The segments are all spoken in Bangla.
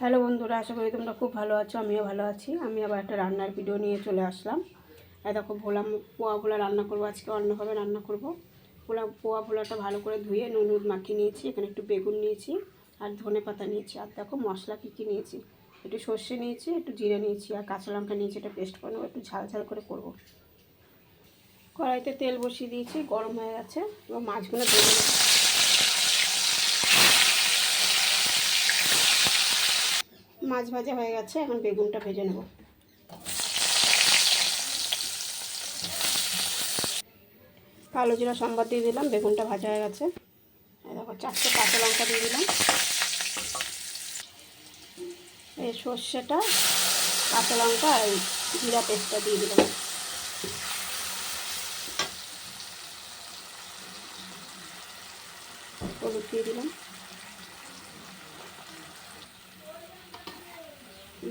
হ্যালো বন্ধুরা, আশা করি তোমরা খুব ভালো আছো, আমিও ভালো আছি। আমি আবার একটা রান্নার ভিডিও নিয়ে চলে আসলাম। দেখো, ভোলা পোয়া ভোলা রান্না করব। আজকে অন্যভাবে রান্না করব। পোলা পোয়া ভোলাটা ভালো করে ধুয়ে নুন নুন মাখিয়ে নিয়েছি। এখানে একটু বেগুন নিয়েছি আর ধনে পাতা নিয়েছি। আর দেখো, মশলা কী কী নিয়েছি? একটু সর্ষে নিয়েছি, একটু জিরে নিয়েছি আর কাঁচা লঙ্কা নিয়েছি। এটা পেস্ট করে একটু ঝাল ঝাল করে করব। কড়াইতে তেল বসিয়ে দিয়েছি, গরম হয়ে গেছে। এবং মাছগুলো ভেজে মাছ ভাজা হয়ে গেছে, এখন বেগুনটা ভেজে নেব। কালো জিরা সম্বাদ দিয়ে দিলাম, বেগুনটা ভাজা হয়ে গেছে। দেখো, চারটে কাঁচা লঙ্কা দিয়ে দিলাম। এই সর্ষেটা, কাঁচা লঙ্কা আর জিরা পেস্টটা দিয়ে দিলাম। হলুদ দিয়ে দিলাম।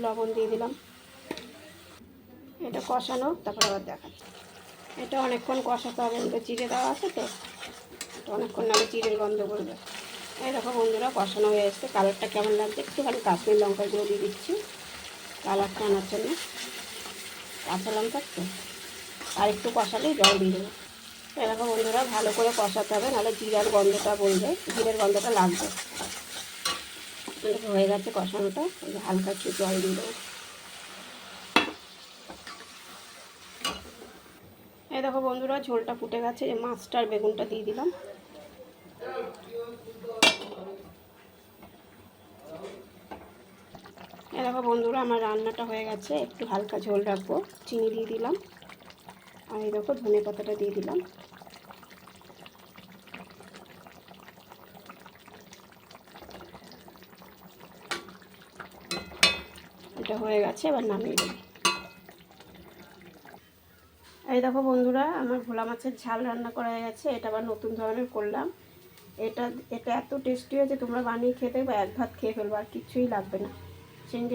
লবণ দিয়ে দিলাম। এটা কষানো, তারপর আবার দেখা এটা অনেকক্ষণ কষাতে হবে এটা চিড়ে দেওয়া আছে তো। তো অনেকক্ষণ নাহলে চিড়ের গন্ধ করবে। এরকম বন্ধুরা কষানো হয়ে এসছে। কালারটা কেমন লাগছে একটুখানি কাশ্মীর লঙ্কা গুঁড়ো দিয়ে দিচ্ছি। কালারটা আনার জন্য। কাঁচা লঙ্কা তো আর একটু কষালেই জল দিয়ে দেবো। এরকম বন্ধুরা ভালো করে কষাতে হবে, নাহলে জিরার গন্ধটা বলবে। জিরের গন্ধটা লাগবে। হয়ে গেছে কষানোটা। হালকা একটু জল দিয়ে এই দেখো বন্ধুরা, ঝোলটা ফুটে গেছে। মাছটার বেগুনটা দিয়ে দিলাম। এই দেখো বন্ধুরা, আমার রান্নাটা হয়ে গেছে। একটু হালকা ঝোল রাখব। চিনি দিয়ে দিলাম। আর এই দেখো ধনে পাতাটা দিয়ে দিলাম। এটা হয়ে গেছে, এবার নামিয়ে দেবো এই দেখো বন্ধুরা, আমার ভোলা মাছের ঝাল রান্না করা হয়ে গেছে, এটা আবার নতুন ধরনের করলাম। এটা এটা এত টেস্টি হয়েছে, তোমরা বানিয়ে খেতে বা এক ভাত খেয়ে ফেলব, আর কিছুই লাগবে না।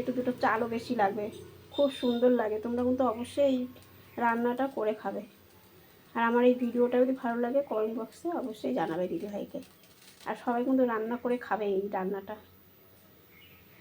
একটু দুটো চালও বেশি লাগবে, খুব সুন্দর লাগে, তোমরা কিন্তু অবশ্যই এই রান্নাটা করে খাবে। আর আমার এই ভিডিওটা যদি ভালো লাগে কমেন্ট বক্সে অবশ্যই জানাবে দিদি ভাইকে আর সবাই কিন্তু রান্না করে খাবে এই রান্নাটা।